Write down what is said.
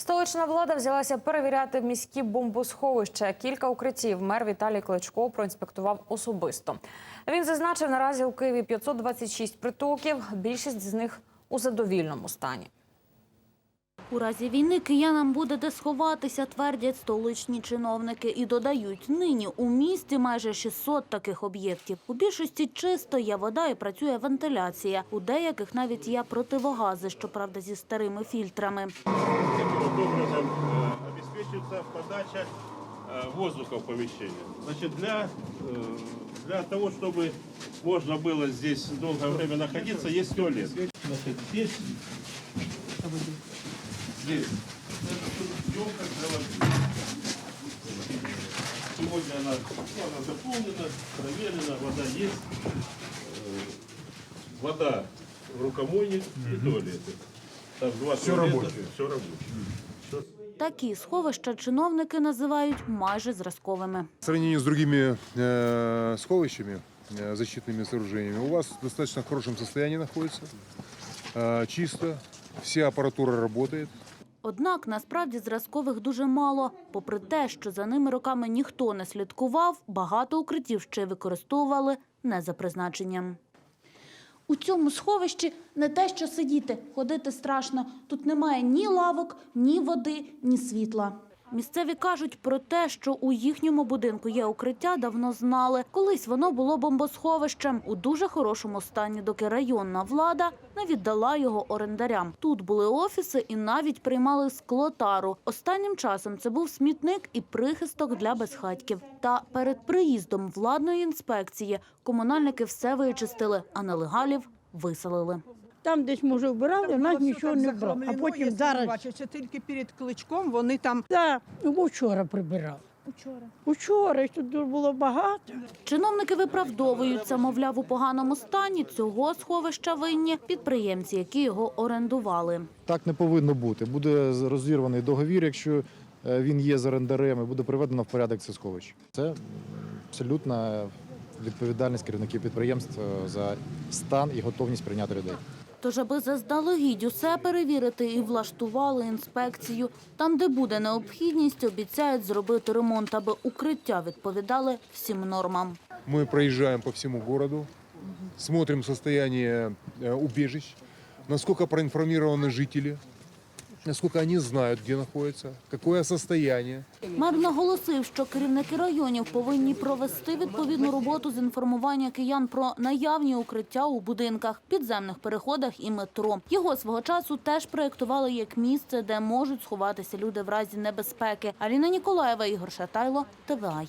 Столична влада взялася перевіряти міські бомбосховища. Кілька укриттів мер Віталій Кличко проінспектував особисто. Він зазначив, наразі у Києві 526 притулків, більшість з них у задовільному стані. У разі війни киянам буде де сховатися, твердять столичні чиновники. І додають, нині у місті майже 600 таких об'єктів. У більшості чисто є вода і працює вентиляція. У деяких навіть є противогази, щоправда, зі старими фільтрами. Таким образом э, обеспечивается подача э, воздуха в помещение. Значит, для, э, для того, чтобы можно было здесь долгое время находиться, есть туалет. Значит, здесь, здесь, это тут ёмкость для воды. Сегодня она, ну, она заполнена, проверена, вода есть. Э, Вода, рукомойник и туалеты. Там два Всё туалета, рабочее. Все рабочее. Такі сховища чиновники називають майже зразковими. В сравнении с другими э, сховищами, э, защитными сооружениями, у вас в достаточно хорошем состоянии находится. Э, чисто, вся аппаратура работает. Однак насправді зразкових дуже мало. Попри те, що за ними роками ніхто не слідкував, багато укриттів ще використовували не за призначенням. У цьому сховищі не те, що сидіти, ходити страшно. Тут немає ні лавок, ні води, ні світла. Місцеві кажуть про те, що у їхньому будинку є укриття, давно знали. Колись воно було бомбосховищем у дуже хорошому стані, доки районна влада не віддала його орендарям. Тут були офіси і навіть приймали склотару. Останнім часом це був смітник і прихисток для безхатьків. Та перед приїздом владної інспекції комунальники все вичистили, а нелегалів виселили. Там десь, може, вбирали, у нас нічого не брав. А потім зараз, бачиться тільки перед кличком. Вони там да, ну, вчора прибирав. Учора. Учора, тут дуже було багато. Чиновники виправдовуються, мовляв, у поганому стані цього сховища винні підприємці, які його орендували. Так не повинно бути. Буде розірваний договір, якщо е, він є з орендарем, і буде приведено в порядок це сховище. Це абсолютна відповідальність керівників підприємств е, за стан і готовність прийняти людей. Тож, аби заздалегідь усе перевірити і влаштували інспекцію, там, де буде необхідність, обіцяють зробити ремонт, аби укриття відповідали всім нормам. Мы проезжаем по всему городу, смотрим состояние э, убежищ, насколько проинформированы жители, насколько они знают, где находятся, какое состояние. Мер наголосив, що керівники районів повинні провести відповідну роботу з інформування киян про наявні укриття у будинках, підземних переходах і метро. Його свого часу теж проєктували як місце, де можуть сховатися люди в разі небезпеки. Аліна Ніколаєва, Ігор Шатайло, ТВАЙ.